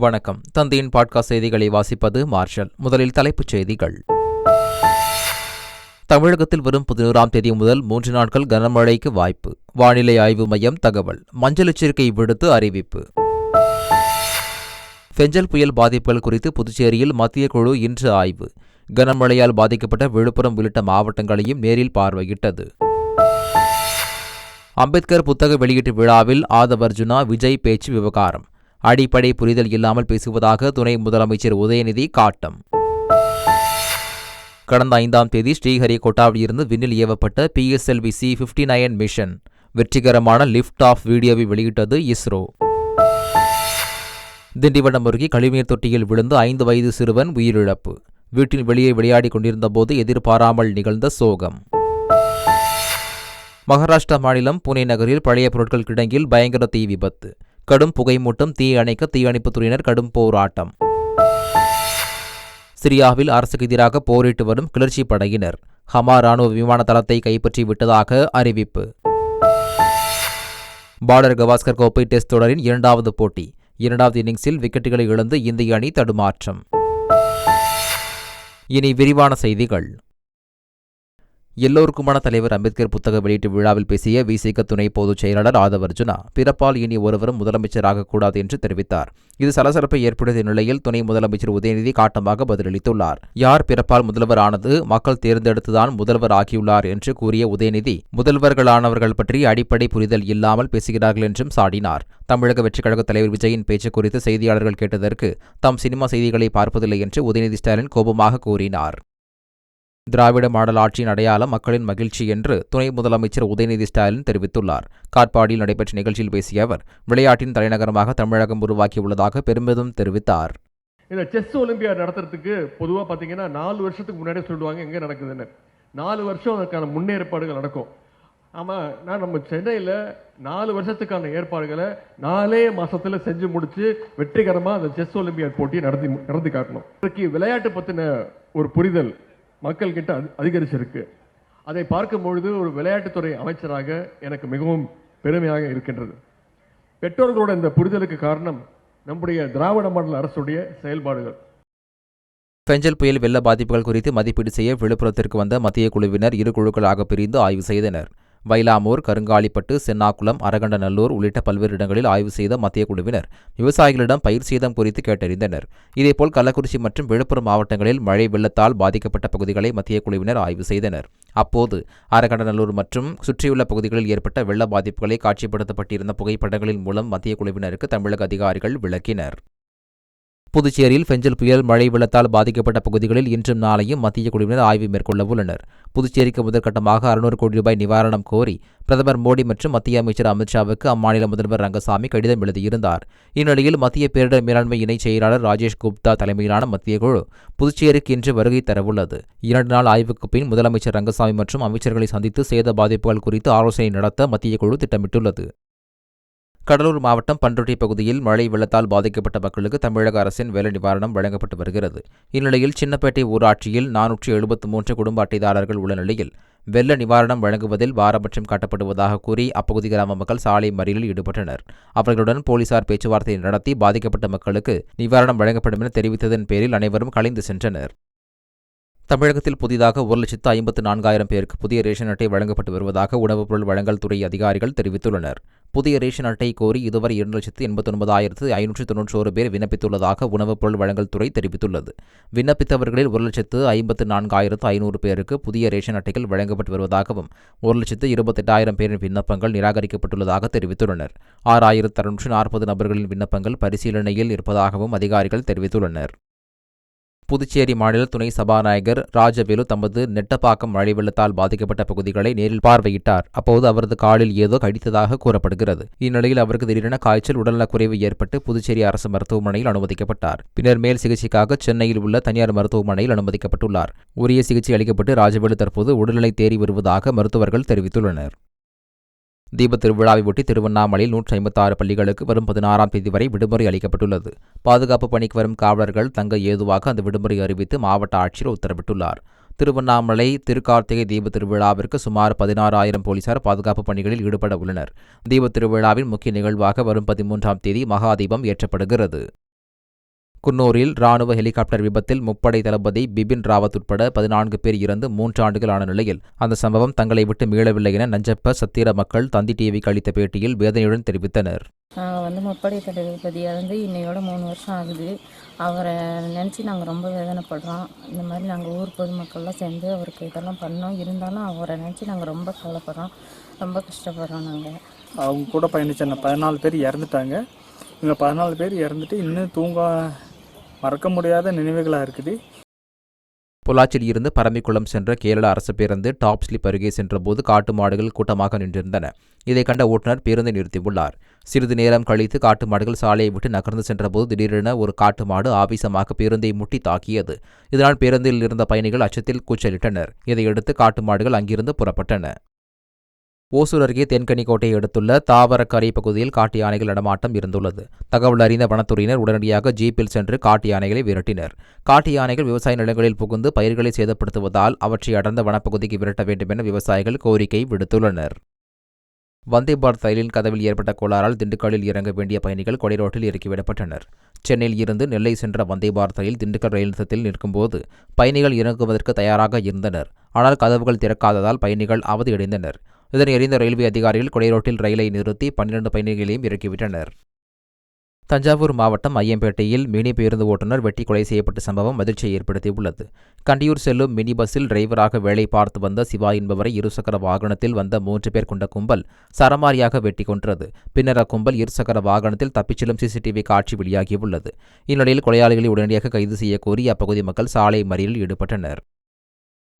வணக்கம். தந்தையின் பாட்காஸ்ட் செய்திகளை வாசிப்பது மார்ஷல். முதலில் தலைப்புச் செய்திகள். தமிழகத்தில் வரும் பதினோராம் தேதி முதல் மூன்று நாட்கள் கனமழைக்கு வாய்ப்பு. வானிலை ஆய்வு மையம் தகவல். மஞ்சள் எச்சரிக்கை விடுத்து அறிவிப்பு. பெஞ்சல் புயல் பாதிப்புகள் குறித்து புதுச்சேரியில் மத்திய குழு இன்று ஆய்வு. கனமழையால் பாதிக்கப்பட்ட விழுப்புரம் உள்ளிட்ட மாவட்டங்களையும் நேரில் பார்வையிட்டது. அம்பேத்கர் புத்தக வெளியீட்டு விழாவில் ஆதவர்ஜுனா விஜய் பேச்சு விவகாரம். அடிப்படை புரிதல் இல்லாமல் பேசுவதாக துணை முதலமைச்சர் உதயநிதி காட்டம். கடந்த ஐந்தாம் தேதி ஸ்ரீஹரிகோட்டாவிலிருந்து விண்ணில் ஏவப்பட்ட PSLV C fifty nine mission வெற்றிகரமான லிஃப்ட் ஆஃப் வீடியோவை வெளியிட்டது இஸ்ரோ. திண்டிவனம் அருகே கழிவுநீர் தொட்டியில் விழுந்து ஐந்து வயது சிறுவன் உயிரிழப்பு. வீட்டின் வெளியே விளையாடிக் கொண்டிருந்தபோது எதிர்பாராமல் நிகழ்ந்த சோகம். மகாராஷ்டிரா மாநிலம் புனே நகரில் பழைய பொருட்கள் கிடங்கில் பயங்கர தீ விபத்து. கடும் புகைமூட்டம் தீ அணைக்க தீயணைப்புத் துறையினர் கடும் போராட்டம். சிரியாவில் அரசுக்கு எதிராக போரிட்டு வரும் கிளர்ச்சி படையினர். ஹமா ராணுவ விமான தளத்தை கைப்பற்றி விட்டதாக அறிவிப்பு. பார்டர் கவாஸ்கர் கோப்பை டெஸ்ட் தொடரின் இரண்டாவது போட்டி. இரண்டாவது இன்னிங்ஸில் விக்கெட்டுகளை இழந்து இந்திய அணி தடுமாற்றம். இனி விரிவான செய்திகள். எல்லோருக்குமான தலைவர் அம்பேத்கர் புத்தக வெளியீட்டு விழாவில் பேசிய விசிக துணை பொதுச் செயலாளர் ஆதவர்ஜுனா பிறப்பால் இனி ஒருவரும் முதலமைச்சராக கூடாது என்று தெரிவித்தார். இது சலசலப்பை ஏற்படுத்திய நிலையில் துணை முதலமைச்சர் உதயநிதி காட்டமாக பதிலளித்துள்ளார். யார் பிறப்பால் முதல்வர் ஆனது மக்கள் தேர்ந்தெடுத்துதான் முதல்வர் ஆகியுள்ளார் என்று கூறிய உதயநிதி முதல்வர்களானவர்கள் பற்றி அடிப்படை புரிதல் இல்லாமல் பேசுகிறார்கள் என்றும் சாடினார். தமிழக வெற்றிக் கழக தலைவர் விஜயின் பேச்சு குறித்து செய்தியாளர்கள் கேட்டதற்கு தாம் சினிமா செய்திகளை பார்ப்பதில்லை என்று உதயநிதி ஸ்டாலின் கோபமாக கூறினார். திராவிட மாடல் ஆட்சியின் அடையாளம் மக்களின் மகிழ்ச்சி என்று துணை முதலமைச்சர் உதயநிதி ஸ்டாலின் தெரிவித்துள்ளார். காட்பாடியில் நடைபெற்ற நிகழ்ச்சியில் பேசிய அவர் விளையாட்டின் தலைநகரமாக தமிழகம் உருவாக்கியுள்ளதாக பெருமிதம் தெரிவித்தார். இந்த செஸ் ஒலிம்பியா நடத்துறதுக்கு பொதுவாக பார்த்தீங்கன்னா நாலு வருஷத்துக்கு முன்னாடியே சொல்லுவாங்க எங்கே நடக்குதுன்னு. நாலு வருஷம் அதற்கான முன்னேற்பாடுகள் நடக்கும். ஆமாம் நான் நம்ம சென்னையில் நாலு வருஷத்துக்கான ஏற்பாடுகளை நாலே மாதத்தில் செஞ்சு முடித்து வெற்றிகரமாக அந்த செஸ் ஒலிம்பியாட் போட்டியை நடத்தி நடத்தி காட்டணும். இன்றைக்கு விளையாட்டு பற்றின ஒரு புரிதல் மக்கள் கிட்ட அதிகரிச்சிருக்கு. அதை பார்க்கும் பொழுது ஒரு விளையாட்டுத்துறை அமைச்சராக எனக்கு மிகவும் பெருமையாக இருக்கின்றது. பெற்றோர்களோட இந்த புரிதலுக்கு காரணம் நம்முடைய திராவிட மண்டல அரசுடைய செயல்பாடுகள். பெஞ்சல் புயல் வெள்ள பாதிப்புகள் குறித்து மதிப்பீடு செய்ய விழுப்புரத்திற்கு வந்த மத்திய குழுவினர் இரு குழுக்களாக பிரிந்து ஆய்வு செய்தனர். வைலாமூர் கருங்காலிப்பட்டு சென்னாக்குளம் அரகண்டநல்லூர் உள்ளிட்ட பல்வேறு இடங்களில் ஆய்வு செய்த மத்திய குழுவினர் விவசாயிகளிடம் பயிர் சேதம் குறித்து கேட்டறிந்தனர். இதேபோல் கள்ளக்குறிச்சி மற்றும் விழுப்புரம் மாவட்டங்களில் மழை வெள்ளத்தால் பாதிக்கப்பட்ட பகுதிகளை மத்திய குழுவினர் ஆய்வு செய்தனர். அப்போது அரகண்டநல்லூர் மற்றும் சுற்றியுள்ள பகுதிகளில் ஏற்பட்ட வெள்ள பாதிப்புகளை காட்சிப்படுத்தப்பட்டிருந்த புகைப்படங்களின் மூலம் மத்திய குழுவினருக்கு தமிழக அதிகாரிகள் விளக்கினர். புதுச்சேரியில் பெஞ்சல் புயல் மழை வெள்ளத்தால் பாதிக்கப்பட்ட பகுதிகளில் இன்றும் நாளையும் மத்திய குழுவினர் ஆய்வு மேற்கொள்ள உள்ளனர் புதுச்சேரிக்கு முதற்கட்டமாக அறுநூறு கோடி ரூபாய் நிவாரணம் கோரி பிரதமர் மோடி மற்றும் மத்திய அமைச்சர் அமித்ஷாவுக்கு அம்மாநில முதல்வர் ரங்கசாமி கடிதம் எழுதியிருந்தார். இந்நிலையில் மத்திய பேரிடர் மேலாண்மை இணைச் செயலாளர் ராஜேஷ் குப்தா தலைமையிலான மத்திய குழு புதுச்சேரிக்கு இன்று வருகை தரவுள்ளது. இரண்டு நாள் ஆய்வுக்கு பின் முதலமைச்சர் ரங்கசாமி மற்றும் அமைச்சர்களை சந்தித்து சேத பாதிப்புகள் குறித்து ஆலோசனை நடத்த மத்திய குழு திட்டமிட்டுள்ளது. கடலூர் மாவட்டம் பண்ருட்டி பகுதியில் மழை வெள்ளத்தால் பாதிக்கப்பட்ட மக்களுக்கு தமிழக அரசின் வேலை நிவாரணம் வழங்கப்பட்டு வருகிறது. இந்நிலையில் சின்னப்பேட்டை ஊராட்சியில் நானூற்றி எழுபத்து மூன்று குடும்ப அட்டைதாரர்கள் உள்ள நிலையில் வெள்ள நிவாரணம் வழங்குவதில் பாரபட்சம் காட்டப்படுவதாக கூறி அப்பகுதி கிராம மக்கள் சாலை மறியலில் ஈடுபட்டனர். அவர்களுடன் போலீசார் பேச்சுவார்த்தை நடத்தி பாதிக்கப்பட்ட மக்களுக்கு நிவாரணம் வழங்கப்படும் என தெரிவித்ததன் பேரில் அனைவரும் கலைந்து சென்றனர். தமிழகத்தில் புதிதாக ஒரு லட்சத்து ஐம்பத்து நான்காயிரம் பேருக்கு புதிய ரேஷன் அட்டை வழங்கப்பட்டு வருவதாக உணவுப் பொருள் வழங்கல் துறை அதிகாரிகள் தெரிவித்துள்ளனர். புதிய ரேஷன் அட்டை கோரி இதுவரை இரண்டு லட்சத்து எண்பத்தொன்பதாயிரத்து ஐநூற்று தொன்னூற்றோரு பேர் விண்ணப்பித்துள்ளதாக உணவுப் பொருள் வழங்கல் துறை தெரிவித்துள்ளது. விண்ணப்பித்தவர்களில் ஒரு லட்சத்து ஐம்பத்து நான்காயிரத்து ஐநூறு பேருக்கு புதிய ரேஷன் அட்டைகள் வழங்கப்பட்டு வருவதாகவும் ஒரு லட்சத்து இருபத்தெட்டாயிரம் பேரின் விண்ணப்பங்கள் நிராகரிக்கப்பட்டுள்ளதாக தெரிவித்துள்ளனர். ஆறாயிரத்து அறுநூற்று நாற்பது நபர்களின் விண்ணப்பங்கள் பரிசீலனையில் இருப்பதாகவும் அதிகாரிகள் தெரிவித்துள்ளனர். புதுச்சேரி மாநில துணை சபாநாயகர் ராஜவேலு தமது நெட்டப்பாக்கம் மழை வெள்ளத்தால் பாதிக்கப்பட்ட பகுதிகளை நேரில் பார்வையிட்டார். அப்போது அவரது காலில் ஏதோ கடித்ததாக கூறப்படுகிறது. இந்நிலையில் அவருக்கு திடீரென காய்ச்சல் உடல்நலக்குறைவு ஏற்பட்டு புதுச்சேரி அரசு மருத்துவமனையில் அனுமதிக்கப்பட்டார். பின்னர் மேல் சிகிச்சைக்காக சென்னையில் உள்ள தனியார் மருத்துவமனையில் அனுமதிக்கப்பட்டுள்ளார். உரிய சிகிச்சை அளிக்கப்பட்டு ராஜவேலு தற்போது உடல்நிலை தேறி வருவதாக மருத்துவர்கள் தெரிவித்துள்ளனர். தீபத் திருவிழாவை ஒட்டி திருவண்ணாமலையில் நூற்றி ஐம்பத்தாறு பள்ளிகளுக்கு வரும் பதினாறாம் தேதி வரை விடுமுறை அளிக்கப்பட்டுள்ளது. பாதுகாப்பு பணிக்கு வரும் காவலர்கள் தங்க ஏதுவாக அந்த விடுமுறை அறிவித்து மாவட்ட ஆட்சியர் உத்தரவிட்டுள்ளார். திருவண்ணாமலை திருக்கார்த்திகை தீப திருவிழாவிற்கு சுமார் பதினாறாயிரம் போலீசார் பாதுகாப்பு பணிகளில் ஈடுபட உள்ளனர். தீபத் திருவிழாவின் முக்கிய நிகழ்வாக வரும் பதிமூன்றாம் தேதி மகாதீபம் ஏற்றப்படுகிறது. குன்னூரில் ராணுவ ஹெலிகாப்டர் விபத்தில் முப்படை தளபதி பிபின் ராவத் உட்பட பதினான்கு பேர் இறந்து மூன்று ஆண்டுகள் ஆன நிலையில் அந்த சம்பவம் தங்களை விட்டு மீளவில்லை என நஞ்சப்ப சத்திர மக்கள் தந்தி டிவிக்கு அளித்த பேட்டியில் வேதனையுடன் தெரிவித்தனர். நாங்கள் வந்து முப்படை தளபதி இறந்து இன்னையோட மூணு வருஷம் ஆகுது. அவரை நினச்சி நாங்கள் ரொம்ப வேதனைப்படுறோம். இந்த மாதிரி நாங்கள் ஊர் பொதுமக்கள்லாம் சேர்ந்து அவருக்கு இதெல்லாம் பண்ணோம். இருந்தாலும் அவரை நினச்சி நாங்கள் ரொம்ப கவலைப்படுறோம். ரொம்ப கஷ்டப்படுறோம் நாங்கள் அவங்க கூட பயணிச்ச பதினாலு பேர் இறந்துட்டாங்க. இவங்க பதினாலு பேர் இறந்துட்டு இன்னும் தூங்க மறக்க முடியாத நினைவுகளாக இருக்குது. பொள்ளாச்சியில் இருந்து பரம்பிக்குளம் சென்ற கேரள அரசு பேருந்து டாப் ஸ்லிப் அருகே சென்றபோது காட்டு மாடுகள் கூட்டமாக நின்றிருந்தன. இதை கண்ட ஓட்டுநர் பேருந்தை நிறுத்தியுள்ளார். சிறிது நேரம் கழித்து காட்டு மாடுகள் சாலையை விட்டு நகர்ந்து சென்றபோது திடீரென ஒரு காட்டு மாடு ஆவேசமாக பேருந்தை முட்டி தாக்கியது. இதனால் பேருந்தில் இருந்த பயணிகள் அச்சத்தில் கூச்சலிட்டனர். இதையடுத்து காட்டு மாடுகள் அங்கிருந்து புறப்பட்டன. ஓசூர் அருகே தென்கனிக்கோட்டையை அடுத்துள்ள தாவரக்கரை பகுதியில் காட்டு யானைகள் நடமாட்டம் இருந்துள்ளது. தகவல் அறிந்த வனத்துறையினர் உடனடியாக ஜீப்பில் சென்று காட்டு யானைகளை விரட்டினர். காட்டு யானைகள் விவசாய நிலங்களில் புகுந்து பயிர்களை சேதப்படுத்துவதால் அவற்றை அடர்ந்த வனப்பகுதிக்கு விரட்ட வேண்டும் என விவசாயிகள் கோரிக்கை விடுத்துள்ளனர். வந்தே பாரத் ரயிலின் கதவில் ஏற்பட்ட கோளாறால் திண்டுக்கல்லில் இறங்க வேண்டிய பயணிகள் கொடை ரோட்டில் இறக்கிவிடப்பட்டனர் சென்னையில் இருந்து நெல்லை சென்ற வந்தே பாரத் ரயில் திண்டுக்கல் ரயில் நிலையத்தில் நிற்கும்போது பயணிகள் இறங்குவதற்கு தயாராக இருந்தனர். ஆனால் கதவுகள் திறக்காததால் பயணிகள் அவதியடைந்தனர். இதனை அறிந்த ரயில்வே அதிகாரிகள் கொடைரோட்டில் ரயிலை நிறுத்தி பன்னிரண்டு பயணிகளையும் இறக்கிவிட்டனர். தஞ்சாவூர் மாவட்டம் ஐயம்பேட்டையில் மினி பேருந்து ஓட்டுநர் வெட்டி கொலை செய்யப்பட்ட சம்பவம் அதிர்ச்சியை ஏற்படுத்தியுள்ளது. கண்டியூர் செல்லும் மினி பஸ்ஸில் டிரைவராக வேலை பார்த்து வந்த சிவா என்பவரை இருசக்கர வாகனத்தில் வந்த மூன்று பேர் கொண்ட கும்பல் சரமாரியாக வெட்டி கொன்றது. பின்னர் அக்கும்பல் இருசக்கர வாகனத்தில் தப்பிச் செல்லும் சிசிடிவி காட்சி வெளியாகியுள்ளது. இந்நிலையில் கொலையாளிகளை உடனடியாக கைது செய்யக்கோரி அப்பகுதி மக்கள் சாலை மறியலில் ஈடுபட்டனர்.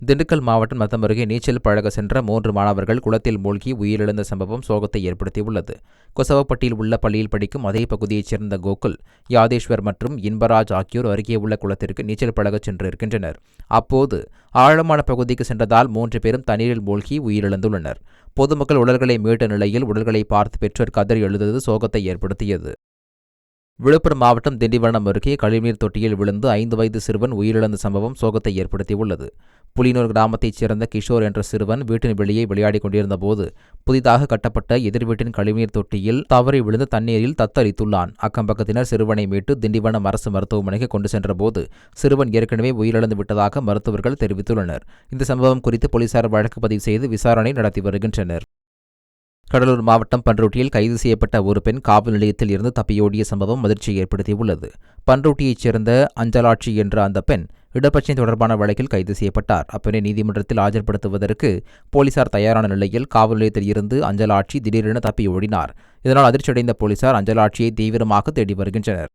திண்டுக்கல் மாவட்டம் மத்தம் அருகே நீச்சல் பழக சென்ற மூன்று மாணவர்கள் குளத்தில் மூழ்கி உயிரிழந்த சம்பவம் சோகத்தை ஏற்படுத்தியுள்ளது. கொசவப்பட்டியில் உள்ள பள்ளியில் படிக்கும் அதே பகுதியைச் சேர்ந்த கோகுல் யாதேஸ்வர் மற்றும் இன்பராஜ் ஆகியோர் அருகே உள்ள குளத்திற்கு நீச்சல் பழகச் சென்றிருக்கின்றனர். அப்போது ஆழமான பகுதிக்கு சென்றதால் மூன்று பேரும் தண்ணீரில் மூழ்கி உயிரிழந்துள்ளனர். பொதுமக்கள் உடல்களை மீட்ட நிலையில் உடல்களை பார்த்து பெற்றோர் கதறி எழுந்தது சோகத்தை ஏற்படுத்தியது. விழுப்புரம் மாவட்டம் திண்டிவனம் அருகே கழிவுநீர் தொட்டியில் விழுந்து ஐந்து வயது சிறுவன் உயிரிழந்த சம்பவம் சோகத்தை ஏற்படுத்தியுள்ளது. புலினூர் கிராமத்தைச் சேர்ந்த கிஷோர் என்ற சிறுவன் வீட்டின் வெளியே விளையாடிக் கொண்டிருந்த போது புதிதாக கட்டப்பட்ட எதிர் வீட்டின் கழிவுநீர் தொட்டியில் தவறி விழுந்து தண்ணீரில் தத்தளித்துள்ளான். அக்கம்பக்கத்தினர் சிறுவனை மீட்டு திண்டிவனம் அரசு மருத்துவமனைக்கு கொண்டு சென்றபோது சிறுவன் ஏற்கனவே உயிரிழந்து விட்டதாக மருத்துவர்கள் தெரிவித்துள்ளனர். இந்த சம்பவம் குறித்து போலீசார் வழக்கு பதிவு செய்து விசாரணை நடத்தி வருகின்றனர். கடலூர் மாவட்டம் பன்ருட்டியில் கைது செய்யப்பட்ட ஒரு பெண் காவல் நிலையத்தில் இருந்து தப்பியோடிய சம்பவம் அதிர்ச்சியை ஏற்படுத்தியுள்ளது. பன்ருட்டியைச் சேர்ந்த அஞ்சலாட்சி என்ற அந்த பெண் இடப்பச்சை தொடர்பான வழக்கில் கைது செய்யப்பட்டார். அப்பெண்ணை நீதிமன்றத்தில் ஆஜர்படுத்துவதற்கு போலீசார் தயாரான நிலையில் காவல் நிலையத்தில் இருந்து அஞ்சலாட்சி திடீரென தப்பி ஓடினார் இதனால் அதிர்ச்சியடைந்த போலீசார் அஞ்சலாட்சியை தீவிரமாக தேடி வருகின்றனர்.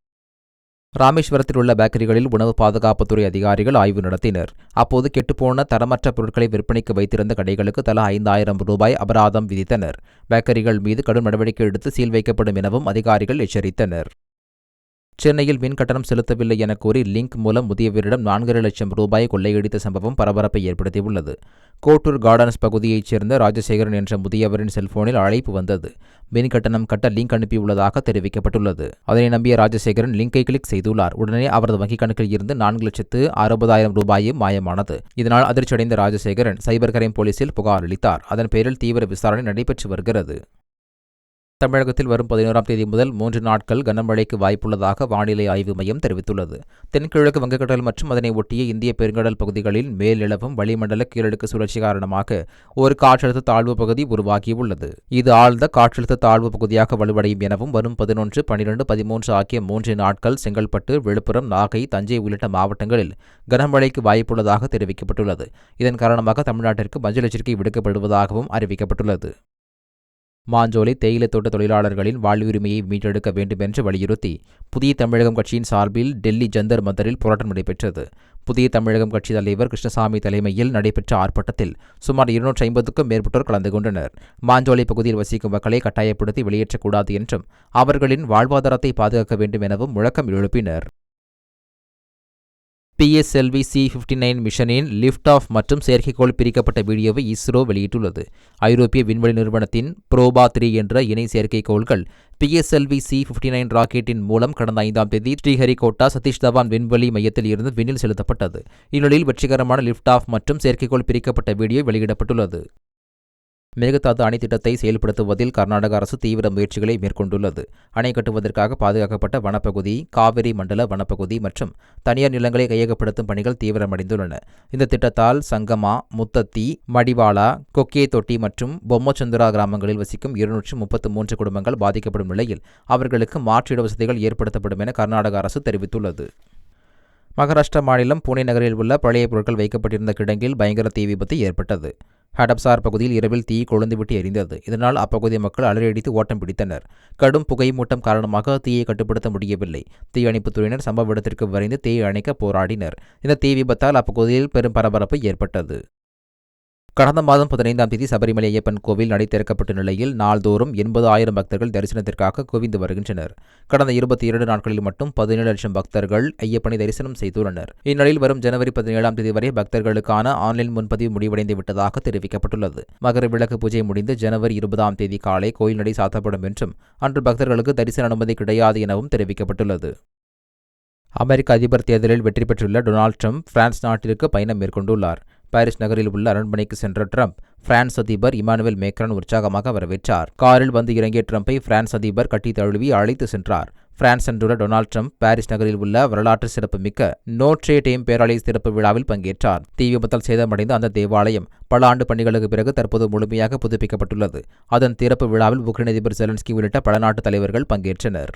ராமேஸ்வரத்தில் உள்ள பேக்கரிகளில் உணவு பாதுகாப்புத்துறை அதிகாரிகள் ஆய்வு நடத்தினர். அப்போது கெட்டுப்போன தரமற்ற பொருட்களை விற்பனைக்கு வைத்திருந்த கடைகளுக்கு தலா ஐந்தாயிரம் ரூபாய் அபராதம் விதித்தனர். பேக்கரிகள் மீது கடும் நடவடிக்கை எடுத்து சீல் வைக்கப்படும் எனவும் அதிகாரிகள் எச்சரித்தனர். சென்னையில் மின் கட்டணம் செலுத்தவில்லை என கூறி லிங்க் மூலம் முதியவரிடம் நான்கரை லட்சம் ரூபாய் கொள்ளையடித்த சம்பவம் பரபரப்பை ஏற்படுத்தியுள்ளது. கோட்டூர் கார்டன்ஸ் பகுதியைச் சேர்ந்த ராஜசேகரன் என்ற முதியவரின் செல்போனில் அழைப்பு வந்தது. மின் கட்டணம் கட்ட லிங்க் அனுப்பியுள்ளதாக தெரிவிக்கப்பட்டுள்ளது. அதனை நம்பிய ராஜசேகரன் லிங்கை கிளிக் செய்துள்ளார். உடனே அவரது வங்கிக் கணக்கில் இருந்து நான்கு லட்சத்து அறுபதாயிரம் ரூபாயும் மாயமானது. இதனால் அதிர்ச்சியடைந்த ராஜசேகரன் சைபர் கிரைம் போலீசில் புகார் அளித்தார். அதன் பேரில் தீவிர விசாரணை நடைபெற்று வருகிறது. தமிழகத்தில் வரும் பதினோராம் தேதி முதல் மூன்று நாட்கள் கனமழைக்கு வாய்ப்புள்ளதாக வானிலை ஆய்வு மையம் தெரிவித்துள்ளது. தென்கிழக்கு வங்கக்கடல் மற்றும் அதனை ஒட்டிய இந்திய பெருங்கடல் பகுதிகளில் மேலிளவும் வளிமண்டல கீழடுக்கு சுழற்சி காரணமாக ஒரு காற்றழுத்த தாழ்வு பகுதி உருவாகியுள்ளது. இது ஆழ்ந்த காற்றழுத்த தாழ்வு பகுதியாக வலுவடையும் எனவும் வரும் பதினொன்று பனிரெண்டு பதிமூன்று ஆகிய மூன்று நாட்கள் செங்கல்பட்டு விழுப்புரம் நாகை தஞ்சை உள்ளிட்ட மாவட்டங்களில் கனமழைக்கு வாய்ப்புள்ளதாக தெரிவிக்கப்பட்டுள்ளது. இதன் காரணமாக தமிழ்நாட்டிற்கு மஞ்சள் எச்சரிக்கை விடுக்கப்படுவதாகவும் அறிவிக்கப்பட்டுள்ளது. மாஞ்சோலை தேயிலை தோட்ட தொழிலாளர்களின் வாழ்வுரிமையை மீட்டெடுக்க வேண்டும் என்று வலியுறுத்தி புதிய தமிழகம் கட்சியின் சார்பில் டெல்லி ஜந்தர் மந்தரில் போராட்டம் நடைபெற்றது. புதிய தமிழகம் கட்சி தலைவர் கிருஷ்ணசாமி தலைமையில் நடைபெற்ற ஆர்ப்பாட்டத்தில் சுமார் இருநூற்றி ஐம்பதுக்கும் மேற்பட்டோர் கலந்து கொண்டனர். மாஞ்சோலை பகுதியில் வசிக்கும் மக்களை கட்டாயப்படுத்தி வெளியேற்றக்கூடாது என்றும் அவர்களின் வாழ்வாதாரத்தை பாதுகாக்க வேண்டும் எனவும் முழக்கம் எழுப்பினர். பிஎஸ்எல்வி சி ஃபிஃப்டி நைன் மிஷனின் லிஃப்ட் ஆஃப் மற்றும் செயற்கைக்கோள் பிரிக்கப்பட்ட வீடியோவை இஸ்ரோ வெளியிட்டுள்ளது. ஐரோப்பிய விண்வெளி நிறுவனத்தின் புரோபா த்ரீ என்ற இணை செயற்கைக்கோள்கள் பிஎஸ்எல்வி சி ஃபிஃப்டி நைன் ராக்கெட்டின் மூலம் கடந்த ஐந்தாம் தேதி ஸ்ரீஹரிகோட்டா சதீஷ் தவான் விண்வெளி மையத்தில் இருந்து விண்ணில் செலுத்தப்பட்டது. இந்நிலையில் வெற்றிகரமான லிஃப்ட் ஆஃப் மற்றும் செயற்கைக்கோள் பிரிக்கப்பட்ட வீடியோ வெளியிடப்பட்டுள்ளது. மேகதாது அணை திட்டத்தை செயல்படுத்துவதில் கர்நாடக அரசு தீவிர முயற்சிகளை மேற்கொண்டுள்ளது. அணை கட்டுவதற்காக பாதுகாக்கப்பட்ட வனப்பகுதி காவிரி மண்டல வனப்பகுதி மற்றும் தனியார் நிலங்களை கையகப்படுத்தும் பணிகள் தீவிரமடைந்துள்ளன. இந்த திட்டத்தால் சங்கமா முத்தத்தி மடிவாளா கொக்கே தொட்டி மற்றும் பொம்மச்சந்திரா கிராமங்களில் வசிக்கும் இருநூற்று முப்பத்து மூன்று குடும்பங்கள் பாதிக்கப்படும் நிலையில் அவர்களுக்கு மாற்று இட வசதிகள் ஏற்படுத்தப்படும் என கர்நாடக அரசு தெரிவித்துள்ளது. மகாராஷ்டிரா மாநிலம் புனே நகரில் உள்ள பழைய பொருட்கள் வைக்கப்பட்டிருந்த கிடங்கில் பயங்கர தீ விபத்து ஏற்பட்டது. ஹடப்சார் பகுதியில் இரவில் தீ கொழுந்துவிட்டு எரிந்தது. இதனால் அப்பகுதி மக்கள் அலறியடித்து ஓட்டம் பிடித்தனர். கடும் புகை மூட்டம் காரணமாக தீயை கட்டுப்படுத்த முடியவில்லை. தீயணைப்புத்துறையினர் சம்பவ இடத்திற்கு விரைந்து தீயை அணைக்க போராடினர். இந்த தீ விபத்தால் அப்பகுதியில் பெரும் பரபரப்பு ஏற்பட்டது. கடந்த மாதம் பதினைந்தாம் தேதி சபரிமலை ஐயப்பன் கோவில் நடை திறக்கப்பட்ட நிலையில் நாள்தோறும் எண்பது ஆயிரம் பக்தர்கள் தரிசனத்திற்காக குவிந்து வருகின்றனர். கடந்த இருபத்தி இரண்டு நாட்களில் மட்டும் பதினேழு லட்சம் பக்தர்கள் ஐயப்பனை தரிசனம் செய்துள்ளனர். இந்நிலையில் வரும் ஜனவரி பதினேழாம் தேதி வரை பக்தர்களுக்கான ஆன்லைன் முன்பதிவு முடிவடைந்து விட்டதாக தெரிவிக்கப்பட்டுள்ளது. மகர விளக்கு பூஜை முடிந்து ஜனவரி இருபதாம் தேதி காலை கோயில் நடை சாத்தப்படும் என்றும் அன்று பக்தர்களுக்கு தரிசன அனுமதி கிடையாது எனவும் தெரிவிக்கப்பட்டுள்ளது. அமெரிக்க அதிபர் தேர்தலில் வெற்றி பெற்றுள்ள டொனால்ட் ட்ரம்ப் பிரான்ஸ் நாட்டிற்கு பயணம் மேற்கொண்டுள்ளார். பாரிஸ் நகரில் உள்ள அரண்மனைக்கு சென்ற ட்ரம்ப் பிரான்ஸ் அதிபர் இமானுவேல் மேக்ரான் உற்சாகமாக வரவேற்றார். காரில் வந்து இறங்கிய ட்ரம்பை பிரான்ஸ் அதிபர் கட்டி தழுவி அழைத்து சென்றார். பிரான்ஸ் சென்றுள்ள டொனால்ட் ட்ரம்ப் பாரிஸ் நகரில் உள்ள வரலாற்று சிறப்புமிக்க நோட்ரே டேம் பேராலய சிறப்பு விழாவில் பங்கேற்றார். தீ விபத்தால் சேதமடைந்த அந்த தேவாலயம் பல ஆண்டு பணிகளுக்கு பிறகு தற்போது முழுமையாக புதுப்பிக்கப்பட்டுள்ளது. அதன் திறப்பு விழாவில் உக்ரைன் அதிபர் ஜெலன்ஸ்கி உள்ளிட்ட பல நாட்டு தலைவர்கள் பங்கேற்றனர்.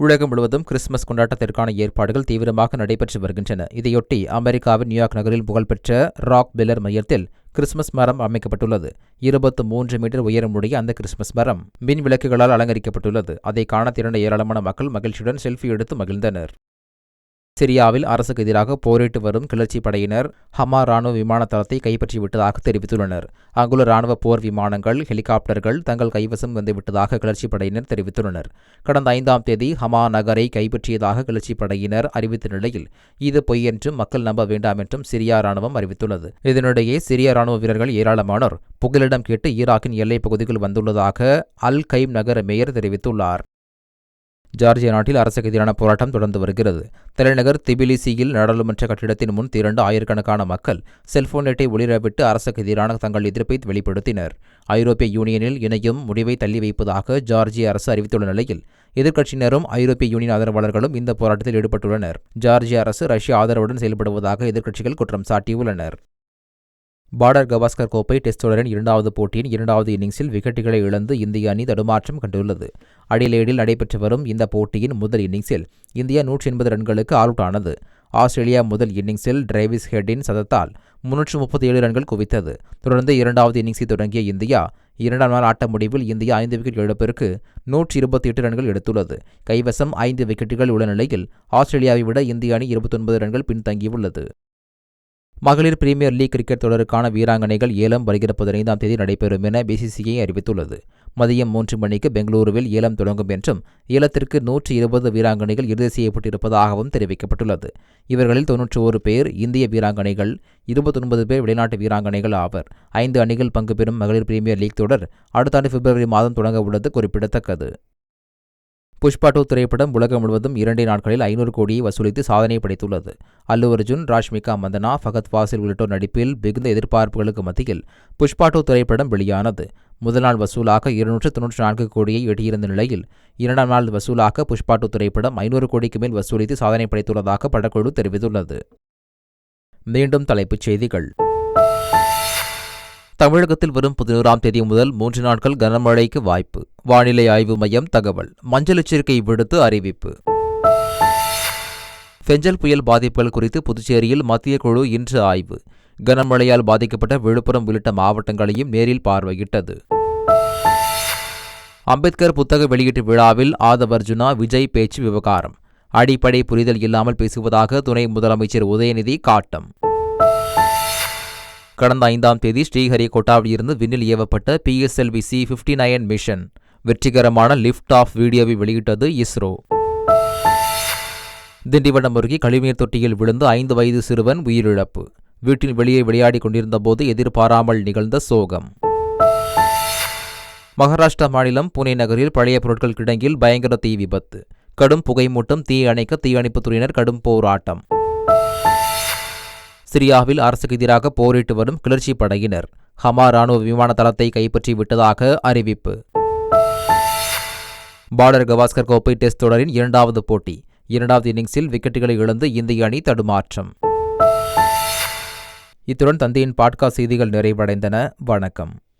உலகம் முழுவதும் கிறிஸ்துமஸ் கொண்டாட்டத்திற்கான ஏற்பாடுகள் தீவிரமாக நடைபெற்று வருகின்றன. இதையொட்டி அமெரிக்காவின் நியூயார்க் நகரில் புகழ்பெற்ற ராக் பில்லர் மையத்தில் கிறிஸ்துமஸ் மரம் அமைக்கப்பட்டுள்ளது. இருபத்து மூன்று மீட்டர் உயரமுடைய அந்த கிறிஸ்துமஸ் மரம் மின் விளக்குகளால் அலங்கரிக்கப்பட்டுள்ளது. அதை காண திரண்ட ஏராளமான மக்கள் மகிழ்ச்சியுடன் செல்ஃபி எடுத்து மகிழ்ந்தனர். சிரியாவில் அரசுக்கு எதிராக போரிட்டு வரும் கிளர்ச்சி படையினர் ஹமா ராணுவ விமான தளத்தை கைப்பற்றிவிட்டதாக தெரிவித்துள்ளனர். அங்குள்ள ராணுவ போர் விமானங்கள் ஹெலிகாப்டர்கள் தங்கள் கைவசம் வந்துவிட்டதாக கிளர்ச்சி படையினர் தெரிவித்துள்ளனர். கடந்த ஐந்தாம் தேதி ஹமா நகரை கைப்பற்றியதாக கிளர்ச்சி படையினர் அறிவித்த நிலையில் இது பொய் என்றும் மக்கள் நம்ப வேண்டாம் என்றும் சிரியா ராணுவம் அறிவித்துள்ளது. இதனிடையே சிரிய ராணுவ வீரர்கள் ஏராளமானோர் புகலிடம் கேட்டு ஈராக்கின் எல்லைப் பகுதிக்குள் வந்துள்ளதாக அல் கைம் நகர மேயர் தெரிவித்துள்ளார். ஜார்ஜியா நாட்டில் அரசுக்கு எதிரான போராட்டம் தொடர்ந்து வருகிறது. தலைநகர் திபிலிசியில் நாடாளுமன்ற கட்டிடத்தின் முன் திரண்டு ஆயிரக்கணக்கான மக்கள் செல்போன் நெட்டை ஒளிரவிட்டு அரசுக்கு எதிரான தங்கள் எதிர்ப்பை வெளிப்படுத்தினர். ஐரோப்பிய யூனியனில் இணையும் முடிவை தள்ளி வைப்பதாக ஜார்ஜிய அரசு அறிவித்துள்ள நிலையில் எதிர்க்கட்சியினரும் ஐரோப்பிய யூனியன் ஆதரவாளர்களும் இந்த போராட்டத்தில் ஈடுபட்டுள்ளனர். ஜார்ஜிய அரசு ரஷ்ய ஆதரவுடன் செயல்படுவதாக எதிர்க்கட்சிகள் குற்றம் சாட்டியுள்ளனர். பார்டர் கவாஸ்கர் கோப்பை டெஸ்ட் தொடரின் இரண்டாவது போட்டியின் இரண்டாவது இன்னிங்ஸில் விக்கெட்டுகளை இழந்து இந்திய அணி தடுமாற்றம் கண்டுள்ளது. அடிலேடில் நடைபெற்று வரும் இந்த போட்டியின் முதல் இன்னிங்ஸில் இந்தியா நூற்றி எண்பது ரன்களுக்கு ஆல் அவுட் ஆனது. ஆஸ்திரேலியா முதல் இன்னிங்ஸில் டிரைவிஸ் ஹெட்டின் சதத்தால் முன்னூற்று முப்பத்தி ஏழு ரன்கள் குவித்தது. தொடர்ந்து இரண்டாவது இன்னிங்ஸை தொடங்கிய இந்தியா இரண்டாம் நாள் ஆட்ட முடிவில் இந்தியா ஐந்து விக்கெட் இழப்பிற்கு நூற்றி இருபத்தி எட்டு ரன்கள் எடுத்துள்ளது. கைவசம் ஐந்து விக்கெட்டுகள் உள்ள நிலையில் ஆஸ்திரேலியாவை விட இந்திய அணி இருபத்தொன்பது ரன்கள் பின்தங்கியுள்ளது. மகளிர் பிரீமியர் லீக் கிரிக்கெட் தொடருக்கான வீராங்கனைகள் ஏலம் வருகிற பதினைந்தாம் தேதி நடைபெறும் என பிசிசிஐ அறிவித்துள்ளது. மதியம் மூன்று மணிக்கு பெங்களூருவில் ஏலம் தொடங்கும் என்றும் ஏலத்திற்கு நூற்றி இருபது வீராங்கனைகள் இறுதி செய்யப்பட்டிருப்பதாகவும் தெரிவிக்கப்பட்டுள்ளது. இவர்களில் தொன்னூற்றி ஒரு பேர் இந்திய வீராங்கனைகள் இருபத்தொன்பது பேர் வெளிநாட்டு வீராங்கனைகள் ஆவர். ஐந்து அணிகள் பங்கு பெறும் மகளிர் பிரீமியர் லீக் தொடர் அடுத்த ஆண்டு பிப்ரவரி மாதம் தொடங்க உள்ளது குறிப்பிடத்தக்கது. புஷ்பா டூ திரைப்படம் உலகம் முழுவதும் இரண்டே நாட்களில் ஐநூறு கோடியை வசூலித்து சாதனை படைத்துள்ளது. அல்லு அர்ஜுன் ராஷ்மிகா மந்தனா ஃபகத் ஃபாசில் உள்ளிட்டோர் நடிப்பில் மிகுந்த எதிர்பார்ப்புகளுக்கு மத்தியில் புஷ்பா டூ திரைப்படம் வெளியானது. முதல் நாள் வசூலாக இருநூற்று தொன்னூற்றி நான்கு கோடியை எட்டியிருந்த நிலையில் இரண்டாம் நாள் வசூலாக புஷ்பா டூ திரைப்படம் ஐநூறு கோடிக்கு மேல் வசூலித்து சாதனை படைத்துள்ளதாக படக்குழு தெரிவித்துள்ளது. மீண்டும் தலைப்புச் செய்திகள். தமிழகத்தில் வரும் பதினோராம் தேதி முதல் மூன்று நாட்கள் கனமழைக்கு வாய்ப்பு. வானிலை ஆய்வு மையம் தகவல். மஞ்சள் எச்சரிக்கை விடுத்து அறிவிப்பு. பெஞ்சல் புயல் பாதிப்புகள் குறித்து புதுச்சேரியில் மத்திய குழு இன்று ஆய்வு. கனமழையால் பாதிக்கப்பட்ட விழுப்புரம் உள்ளிட்ட மாவட்டங்களையும் நேரில் பார்வையிட்டது. அம்பேத்கர் புத்தக வெளியீட்டு விழாவில் ஆதவர்ஜுனா விஜய் பேச்சு விவகாரம். அடிப்படை புரிதல் இல்லாமல் பேசுவதாக துணை முதலமைச்சர் உதயநிதி காட்டம். கடந்த ஐந்தாம் தேதி ஸ்ரீஹரிகோட்டாவில் இருந்து விண்ணில் ஏவப்பட்ட PSLV C fifty nine mission வெற்றிகரமான லிஃப்ட் ஆஃப் வீடியோவை வெளியிட்டது இஸ்ரோ. திண்டிவனம் அருகே கழிவுநீர் தொட்டியில் விழுந்து ஐந்து வயது சிறுவன் உயிரிழப்பு. வீட்டின் வெளியே விளையாடிக் கொண்டிருந்தபோது எதிர்பாராமல் நிகழ்ந்த சோகம். மகாராஷ்டிரா மாநிலம் புனே நகரில் பழைய பொருட்கள் கிடங்கில் பயங்கர தீ விபத்து. கடும் புகைமூட்டம் தீ அணைக்க தீயணைப்புத்துறையினர் கடும் போராட்டம். சிரியாவில் அரசுக்கு எதிராக போரிட்டு வரும் கிளர்ச்சி படையினர். ஹமா ராணுவ விமான தளத்தை கைப்பற்றி விட்டதாக அறிவிப்பு. பார்டர் கவாஸ்கர் கோப்பை டெஸ்ட் தொடரின் இரண்டாவது போட்டி. இரண்டாவது இன்னிங்ஸில் விக்கெட்டுகளை இழந்து இந்திய அணி தடுமாற்றம். இத்துடன் தந்தையின் பாட்காஸ்ட் செய்திகள் நிறைவடைந்தன. வணக்கம்.